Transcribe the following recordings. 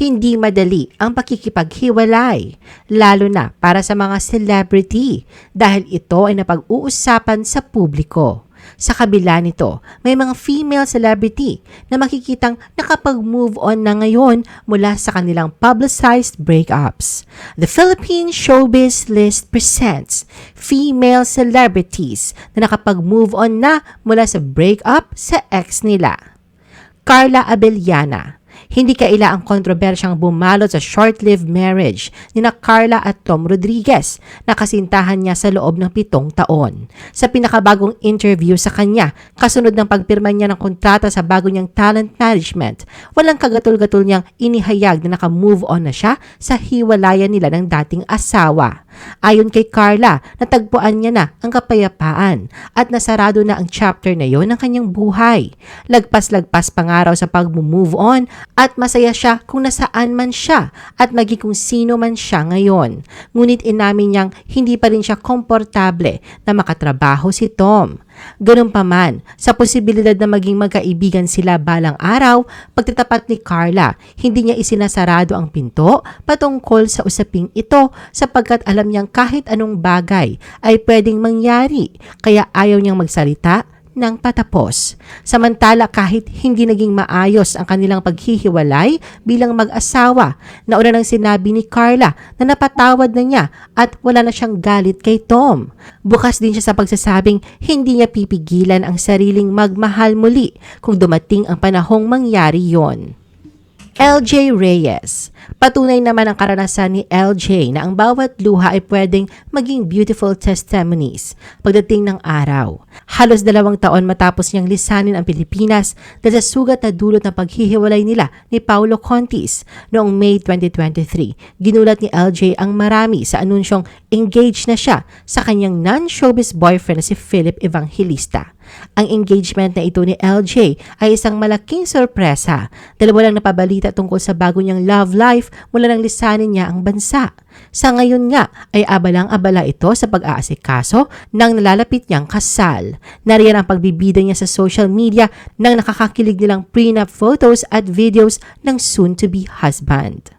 Hindi madali ang pakikipaghiwalay, lalo na para sa mga celebrity dahil ito ay napag-uusapan sa publiko. Sa kabila nito, may mga female celebrity na makikitang nakapag-move on na ngayon mula sa kanilang publicized breakups. The Philippine Showbiz List presents female celebrities na nakapag-move on na mula sa breakup sa ex nila. Carla Abellana. Hindi kaila ang kontrobersyang bumalot sa short-lived marriage ni na Carla at Tom Rodriguez na kasintahan niya sa loob ng pitong taon. Sa pinakabagong interview sa kanya, kasunod ng pagpirma niya ng kontrata sa bago niyang talent management, walang kagatol-gatol niyang inihayag na naka-move on na siya sa hiwalayan nila ng dating asawa. Ayon kay Carla, natagpuan niya na ang kapayapaan at nasarado na ang chapter na yon ng kanyang buhay. Lagpas-lagpas pangaraw sa pag-move on at masaya siya kung nasaan man siya at maging kung sino man siya ngayon. Ngunit inamin niyang hindi pa rin siya komportable na makatrabaho si Tom. Ganun pa man, sa posibilidad na maging magkaibigan sila balang araw, pagtatapat ni Carla, hindi niya isinasarado ang pinto patungkol sa usaping ito sapagkat alam niyang kahit anong bagay ay pwedeng mangyari kaya ayaw niyang magsalita ng patapos. Samantala kahit hindi naging maayos ang kanilang paghihiwalay bilang mag-asawa, nauna nang sinabi ni Carla na napatawad na niya at wala na siyang galit kay Tom. Bukas din siya sa pagsasabing hindi niya pipigilan ang sariling magmahal muli kung dumating ang panahong mangyari yon. LJ Reyes. Patunay naman ang karanasan ni LJ na ang bawat luha ay pwedeng maging beautiful testimonies pagdating ng araw. Halos dalawang taon matapos niyang lisanin ang Pilipinas dahil sa sugat na dulot ng paghihiwalay nila ni Paulo Contis noong May 2023. Ginulat ni LJ ang marami sa anunsyong engaged na siya sa kanyang non-showbiz boyfriend na si Philip Evangelista. Ang engagement na ito ni LJ ay isang malaking sorpresa dahil walang napabalita tungkol sa bago niyang love life mula nang lisanin niya ang bansa. Sa ngayon nga ay abalang-abala ito sa pag-aasikaso ng nalalapit niyang kasal. Nariyan ang pagbibida niya sa social media ng nakakakilig nilang prenup photos at videos ng soon-to-be husband.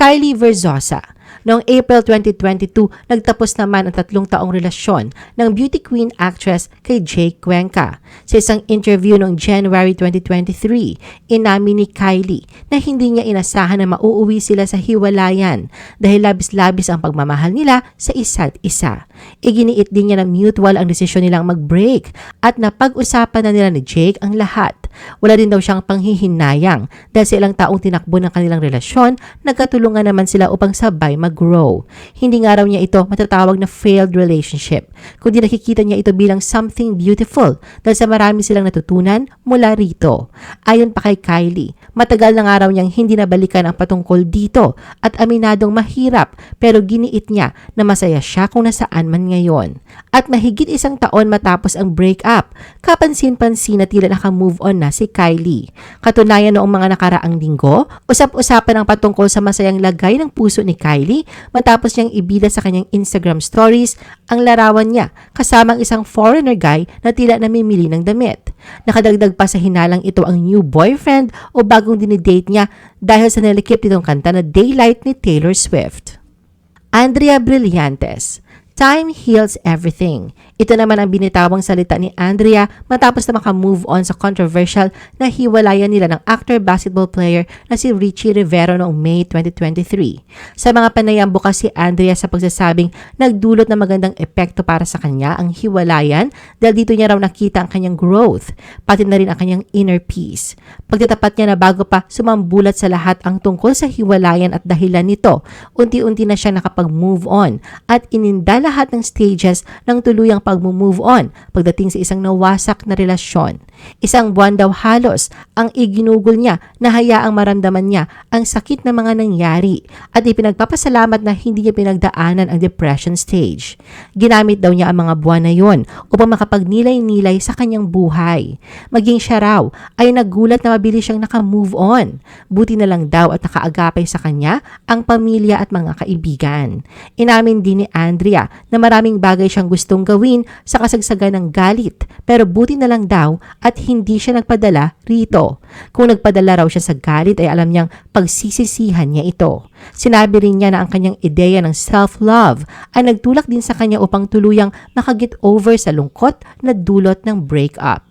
Kylie Verzosa Noong April 2022, nagtapos naman ang tatlong taong relasyon ng beauty queen actress kay Jake Cuenca. Sa isang interview noong January 2023, inamin ni Kylie na hindi niya inasahan na mauuwi sila sa hiwalayan dahil labis-labis ang pagmamahal nila sa isa't isa. Iginiit din niya na mutual ang desisyon nilang mag-break at napag-usapan na nila ni Jake ang lahat. Wala din daw siyang panghihinayang dahil sa ilang taong tinakbo ng kanilang relasyon, nagkatulungan naman sila upang sabay mag-grow. Hindi nga raw niya ito matatawag na failed relationship, kundi nakikita niya ito bilang something beautiful dahil sa marami silang natutunan mula rito. Ayon pa kay Kylie, matagal na nga raw niyang hindi nabalikan ang patungkol dito at aminadong mahirap pero giniit niya na masaya siya kung nasaan man ngayon. At mahigit isang taon matapos ang breakup, kapansin-pansin na tila naka-move on na si Kylie. Katunayan noong mga nakaraang linggo, usap-usapan ang patungkol sa masayang lagay ng puso ni Kylie matapos niyang ibida sa kanyang Instagram stories ang larawan niya kasama ang isang foreigner guy na tila namimili ng damit. Nakadagdag pa sa hinalang ito ang new boyfriend o bagong dinidate niya dahil sa nalikip nitong kanta na Daylight ni Taylor Swift. Andrea Brillantes Time heals everything. Ito naman ang binitawang salita ni Andrea matapos na makamove on sa controversial na hiwalayan nila ng actor basketball player na si Richie Rivero noong May 2023. Sa mga panayam bukas si Andrea sa pagsasabing nagdulot ng magandang epekto para sa kanya ang hiwalayan dahil dito niya raw nakita ang kanyang growth, pati na rin ang kanyang inner peace. Pagtatapat niya na bago pa sumambulat sa lahat ang tungkol sa hiwalayan at dahilan nito, unti-unti na siya nakapag-move on at ininda lahat ng stages ng tuluyang pag-move on pagdating sa isang nawasak na relasyon. Isang buwan daw halos ang iginugol niya na hayaang maramdaman niya ang sakit na mga nangyari at ipinagpapasalamat na hindi niya pinagdaanan ang depression stage. Ginamit daw niya ang mga buwan na yon upang makapagnilay-nilay sa kanyang buhay. Maging siya raw ay nagulat na mabilis siyang nakamove on. Buti na lang daw at nakaagapay sa kanya ang pamilya at mga kaibigan. Inamin din ni Andrea na maraming bagay siyang gustong gawin sa kasagsagan ng galit pero buti na lang daw at at hindi siya nagpadala rito. Kung nagpadala raw siya sa galit ay alam niyang pagsisisihan niya ito. Sinabi rin niya na ang kanyang ideya ng self-love ay nagtulak din sa kanya upang tuluyang makagit over sa lungkot na dulot ng breakup.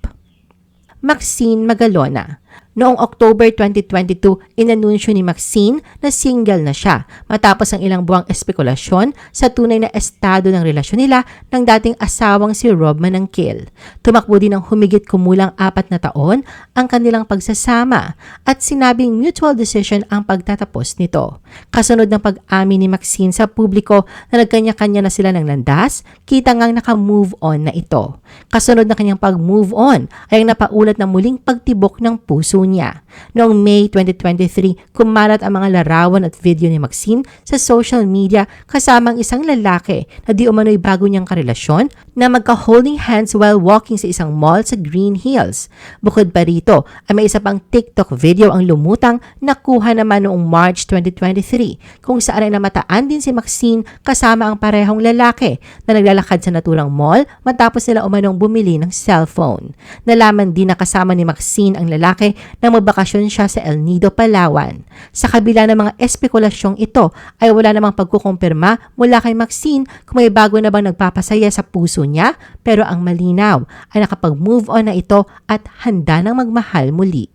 Maxine Magalona Noong October 2022, inanunsyo ni Maxine na single na siya matapos ang ilang buwang espekulasyon sa tunay na estado ng relasyon nila ng dating asawang si Rob Manangkil. Tumakbo din ng humigit kumulang apat na taon ang kanilang pagsasama at sinabing mutual decision ang pagtatapos nito. Kasunod ng pag-amin ni Maxine sa publiko na nagkanya-kanya na sila ng landas, kita ngang naka-move on na ito. Kasunod na kanyang pag-move on ay ang napaulat na muling pagtibok ng puso niya. Noong May 2023, kumalat ang mga larawan at video ni Maxine sa social media kasama ang isang lalaki na di umano'y bago niyang karelasyon na magka-holding hands while walking sa isang mall sa Green Hills. Bukod pa rito, ay may isa pang TikTok video ang lumutang nakuha naman noong March 2023 kung saan ay namataan din si Maxine kasama ang parehong lalaki na naglalakad sa naturang mall matapos nila umanong bumili ng cellphone. Nalaman din na kasama ni Maxine ang lalaki nang magbakasyon siya sa El Nido, Palawan. Sa kabila ng mga espekulasyong ito ay wala namang pagkukumpirma mula kay Maxine kung may bago na bang nagpapasaya sa puso niya pero ang malinaw ay nakapag-move on na ito at handa nang magmahal muli.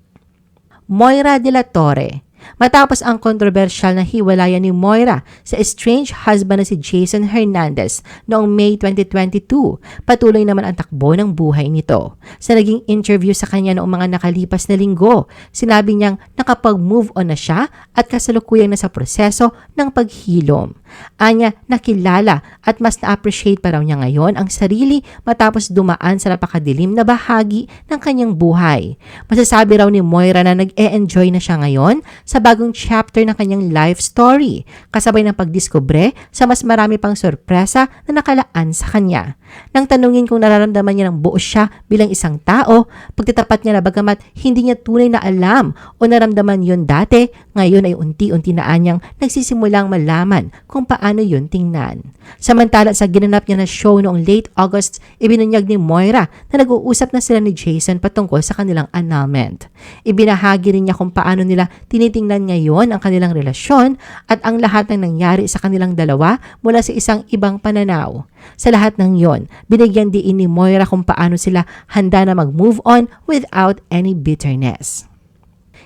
Moira de la Torre Matapos ang kontrobersyal na hiwalayan ni Moira sa estranged husband na si Jason Hernandez noong May 2022, patuloy naman ang takbo ng buhay nito. Sa naging interview sa kanya noong mga nakalipas na linggo, sinabi niyang nakapag-move on na siya at kasalukuyang nasa proseso ng paghilom. Anya, nakilala at mas na-appreciate pa raw niya ngayon ang sarili matapos dumaan sa napakadilim na bahagi ng kanyang buhay. Masasabi raw ni Moira na nag-e-enjoy na siya ngayon sa bagong chapter ng kanyang life story, kasabay ng pagdiskubre sa mas marami pang sorpresa na nakalaan sa kanya. Nang tanungin kung nararamdaman niya ng buo siya bilang isang tao, pagtitapat niya na bagamat hindi niya tunay na alam o naramdaman yon dati, ngayon ay unti-unti na anyang nagsisimulang malaman kung paano yon tingnan. Samantala sa ginanap niya na show noong late August, ibinunyag ni Moira na nag-uusap na sila ni Jason patungkol sa kanilang annulment. Ibinahagi rin niya kung paano nila tinitingnan ngayon ang kanilang relasyon at ang lahat ng nangyari sa kanilang dalawa mula sa isang ibang pananaw. Sa lahat ng yon, binigyan din ni Moira kung paano sila handa na mag-move on without any bitterness.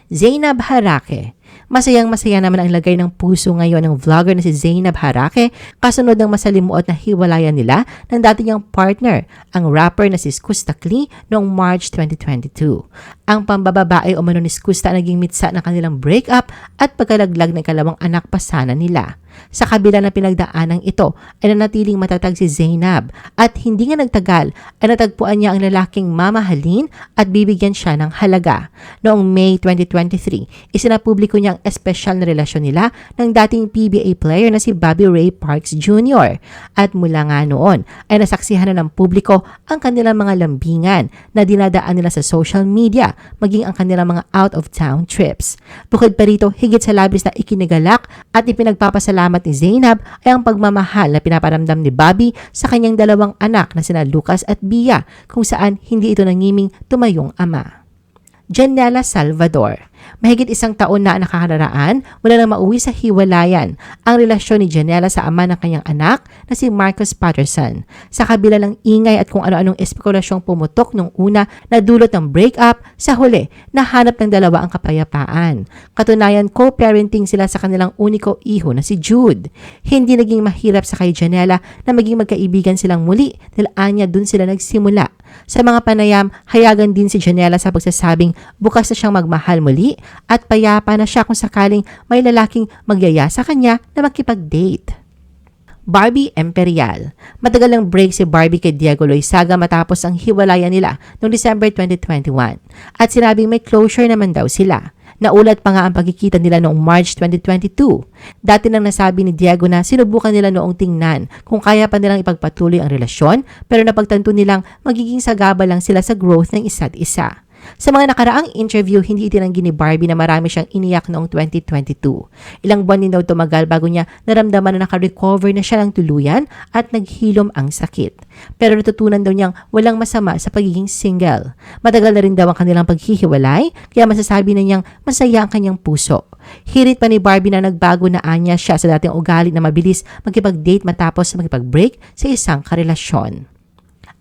Zainab Harake Masayang masaya naman ang lagay ng puso ngayon ng vlogger na si Zainab Harake kasunod ng masalimuot na hiwalayan nila ng dati niyang partner, ang rapper na si Skusta Klee noong March 2022. Ang pambababae o mano ni Skusta naging mitsa ng kanilang breakup at pagkalaglag ng kalawang anak pa sana nila. Sa kabila ng pinagdaanang ito ay nanatiling matatag si Zainab at hindi nga nagtagal ay natagpuan niya ang lalaking mamahalin at bibigyan siya ng halaga. Noong May 2023, isinapubliko niya ang espesyal na relasyon nila ng dating PBA player na si Bobby Ray Parks Jr. At mula nga noon ay nasaksihan na ng publiko ang kanilang mga lambingan na dinadaan nila sa social media maging ang kanilang mga out-of-town trips. Bukod pa rito, higit sa labis na ikinigalak at ipinagpapasalamat ni Zainab ay ang pagmamahal na pinaparamdam ni Bobby sa kanyang dalawang anak na sina Lucas at Bia kung saan hindi ito nangiming tumayong ama. Janela Salvador Mahigit isang taon na nakakararaan, wala nang mauwi sa hiwalayan ang relasyon ni Janela sa ama ng kanyang anak na si Marcus Patterson. Sa kabila ng ingay at kung ano-anong espekulasyong pumutok nung una na dulot ng breakup, sa huli, nahanap ng dalawa ang kapayapaan. Katunayan, co-parenting sila sa kanilang uniko iho na si Jude. Hindi naging mahirap sa kay Janela na maging magkaibigan silang muli dahil anya dun sila nagsimula. Sa mga panayam, hayagan din si Janela sa pagsasabing bukas na siyang magmahal muli at payapa na siya kung sakaling may lalaking magyaya sa kanya na makipag-date. Barbie Imperial. Matagal ng break si Barbie kay Diego Loizaga matapos ang hiwalayan nila noong December 2021 at sinabing may closure naman daw sila. Naulat pa nga ang pagkikita nila noong March 2022. Dati nang nasabi ni Diego na sinubukan nila noong tingnan kung kaya pa nilang ipagpatuloy ang relasyon pero napagtanto nilang magiging sagaba lang sila sa growth ng isa't isa. Sa mga nakaraang interview, hindi itinanggi ni Barbie na marami siyang iniyak noong 2022. Ilang buwan din daw tumagal bago niya naramdaman na nakarecover na siya ng tuluyan at naghilom ang sakit. Pero natutunan daw niyang walang masama sa pagiging single. Matagal na rin daw ang kanilang paghihiwalay, kaya masasabi na niyang masaya ang kanyang puso. Hirit pa ni Barbie na nagbago na anya siya sa dating ugali na mabilis makipag-date matapos makipag-break sa isang karelasyon.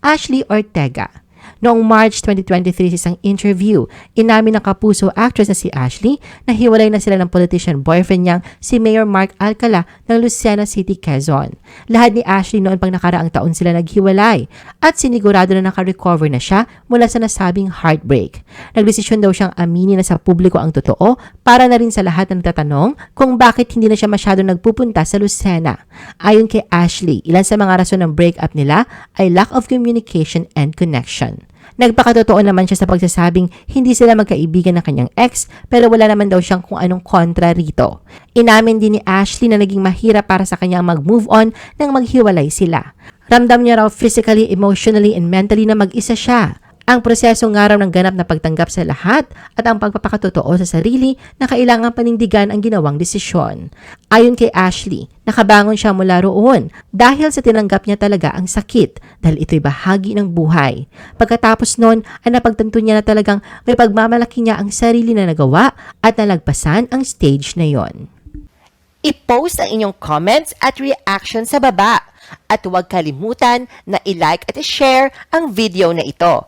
Ashley Ortega. Noong March 2023 sa isang interview, inamin ng kapuso actress na si Ashley na hiwalay na sila ng politician boyfriend niyang si Mayor Mark Alcala ng Lucena City, Quezon. Lahat ni Ashley noon pang nakaraang taon sila naghiwalay at sinigurado na nakarecover na siya mula sa nasabing heartbreak. Nagdesisyon daw siyang aminin na sa publiko ang totoo para na rin sa lahat na nagtatanong kung bakit hindi na siya masyado nagpupunta sa Lucena. Ayon kay Ashley, ilan sa mga rason ng breakup nila ay lack of communication and connection. Nagpakatotoo naman siya sa pagsasabing hindi sila magkaibigan ng kanyang ex pero wala naman daw siyang kung anong kontra rito. Inamin din ni Ashley na naging mahirap para sa kanya mag-move on nang maghiwalay sila. Ramdam niya raw physically, emotionally, and mentally na mag-isa siya. Ang proseso nga raw ng ganap na pagtanggap sa lahat at ang pagpapakatotoo sa sarili na kailangang panindigan ang ginawang desisyon. Ayon kay Ashley, nakabangon siya mula roon dahil sa tinanggap niya talaga ang sakit dahil ito'y bahagi ng buhay. Pagkatapos noon ay napagtanto niya na talagang may pagmamalaki niya ang sarili na nagawa at nalagpasan ang stage na yon. I-post ang inyong comments at reaction sa baba. At huwag kalimutan na i-like at i-share ang video na ito.